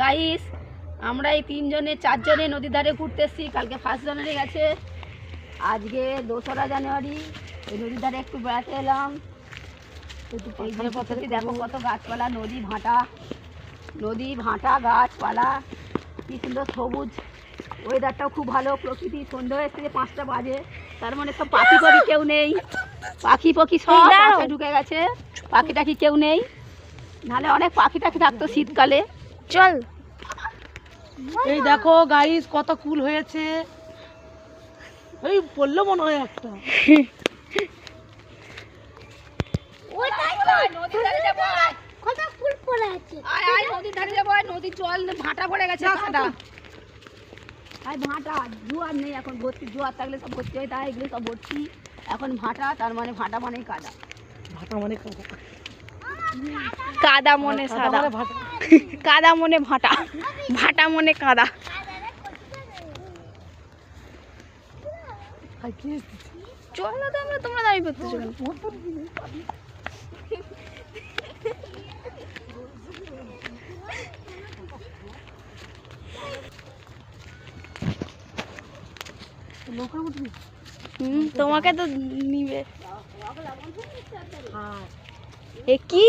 Guys আমরা এই তিনজনে চারজনে নদীর ধারে ঘুরতে এসেছি। কালকে ফার্স্ট জানুয়ারি গেছে। আজকে দোসরা জানুয়ারি এই নদীর ধারে একটু বেড়াতে এলাম। এই পদ্ধতি দেখো কত গাছপালা নদী ভাঁটা নদী ভাঁটা গাছপালা কি সুন্দর সবুজ। ওয়েদারটাও খুব ভালো প্রকৃতি সন্ধ্যে হয়ে এসেছে পাঁচটা বাজে। তার মানে সব পাখি পাখি কেউ নেই। পাখি পাখি সব ঢুকে গেছে। পাখি টাখি কেউ নেই। নাহলে অনেক পাখি টাখি থাকতো শীতকালে। চল। এই দেখো গাইস কত কুল হয়েছে। এই পড়ল মনে হয় একটা। কত ফুল পড়ে আছে। আয় আয় নদীর জল ভাটা পড়ে গেছে ভাটা আয় ভাটা জোয়ার নেই এখন ভর্তি জোয়ার থাকলে সব ভর্তি হয় তাই এগুলো সব ভর্তি। এখন ভাটা তার মানে ভাটা মানেই কাদা। ভাটা মানে কাদা। কাদা মনে সাদা। মানে ভাটা। কাদা মনে ভাটা ভাটা মনে কাদা। চল না তো আমরা তোমরা দাঁড়িয়ে কেন হুম, তোমাকে তো নিবে। হ্যাঁ। এ কি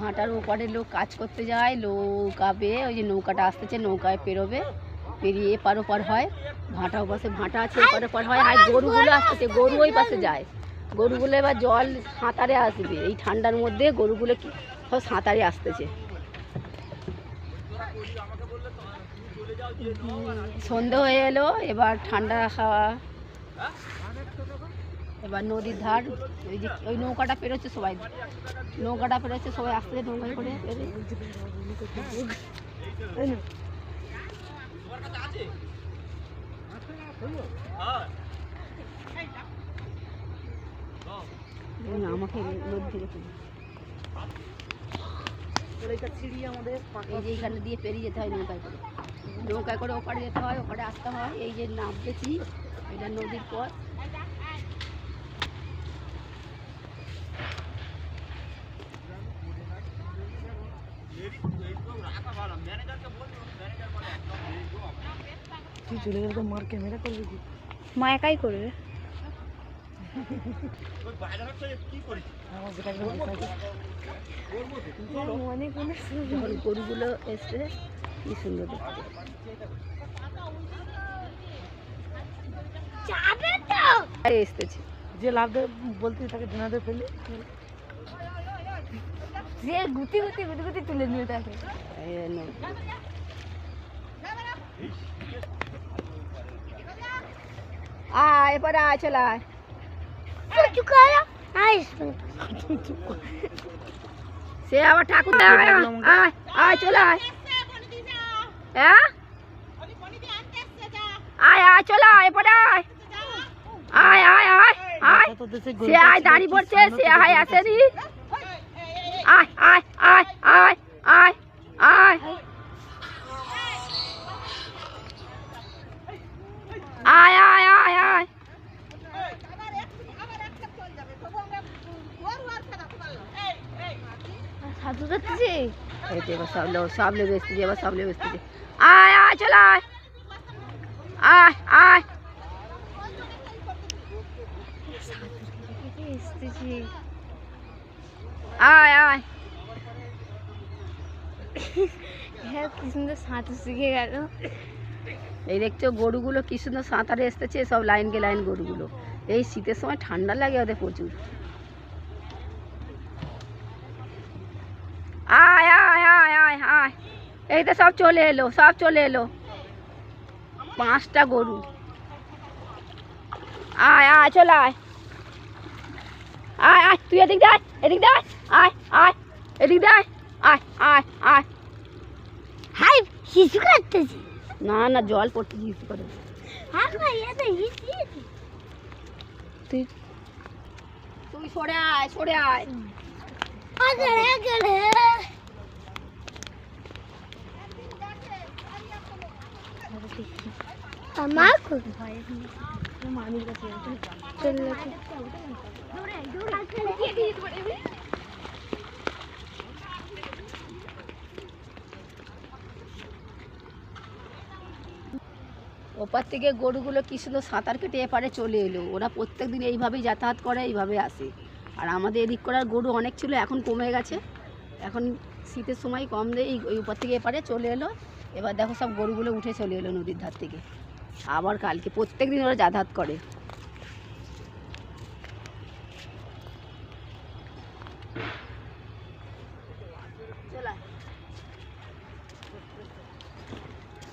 ভাটার ওপারে লোক কাজ করতে যায়, নৌকা বেয়ে ওই যে নৌকাটা আসতেছে, নৌকায় পেরোবে, পেরিয়ে এপার ওপার হয়। ভাটা ওপাশে ভাটা আছে, এপার ওপার হয়। আর গরুগুলো আসতেছে, গরু ওই পাশে যায়। গরুগুলো এবার জল সাঁতারে আসবে। এই ঠান্ডার মধ্যে গরুগুলো কি সব সাঁতারে আসতেছে। সন্ধে হয়ে এলো, এবার ঠান্ডা খাওয়া এবার নদীর ধার, ওই যে, ওই নৌকাটা পেরোচ্ছে সবাই। নৌকাটা পেরোচ্ছে সবাই আসতে নৌকায় করে আমাকে নদী থেকে তুলি। আমাদের এই এইখানে দিয়ে পেরিয়ে যেতে হয় নৌকায় করে। নৌকায় করে ওপারে যেতে হয়, ওপারে আসতে হয়। এই যে নামতেছি, এটা নদীর পথ। তুই চলে গেলে তো মার ক্যামেরা করবি কি? মা একাই করবে। করে। যখন গরুগুলো এসছে কি সুন্দর দেখতে। এসতেছে। যে লাভ দেয় বলতে তাকে ডেনাদের ফেলি। যে গুটি গুটি গুটি গুটি তুলে নিয়ে তাকে। आ ये पर आ चला चुकाया आइस से आवा ठाकुर आ आ आ चला है आय आ चला आय पड़ा आय आय आय आय से आय दाढ़ी बढ़ से आय ऐसे नहीं আয় আয় আয় আয় আয় আয় আয় আয় আয় আয় আয় সাধু কাটতেছে এই তো এবার সব লোক সব লোক এসতেছে এবার সব লোক এসতেছে আয় আয় চল আয়। আয় আয়। এসতেছি আয় আয় হ্যাঁ কি সুন্দর সাঁতার শিখে গেল। এই দেখছ গরুগুলো কি সুন্দর সাঁতারে এসতেছে সব লাইন কে লাইন গরুগুলো। এই শীতের সময় ঠান্ডা লাগে ওদের প্রচুর। আয় আয় আয় আয় আয়। এই তো সব চলে এলো সব চলে এলো। পাঁচটা গরু। আয় আয় চলে আয়। আয় আয় তুই এদিক দেয় এদিক দেয় আয় আয় এদিক দেয় আয় আয় আয় হাই শিশু কাটতেছি না না জল পড়তে জিজ্ঞেস করে তুই তুই সরে আয় সরে আয় ওপার থেকে গরুগুলো কি সুন্দর সাঁতার কেটে এপারে চলে এলো। ওরা প্রত্যেক দিন এইভাবেই যাতায়াত করে, এইভাবে আসে। আর আমাদের এদিক করার গরু অনেক ছিল, এখন কমে গেছে। এখন শীতের সময় কম দেয় ওই ওপার থেকে এপারে চলে এলো। এবার দেখো সব গরুগুলো উঠে চলে এলো নদীর ধার থেকে। আবার কালকে প্রত্যেক দিন ওরা যাতায়াত করে।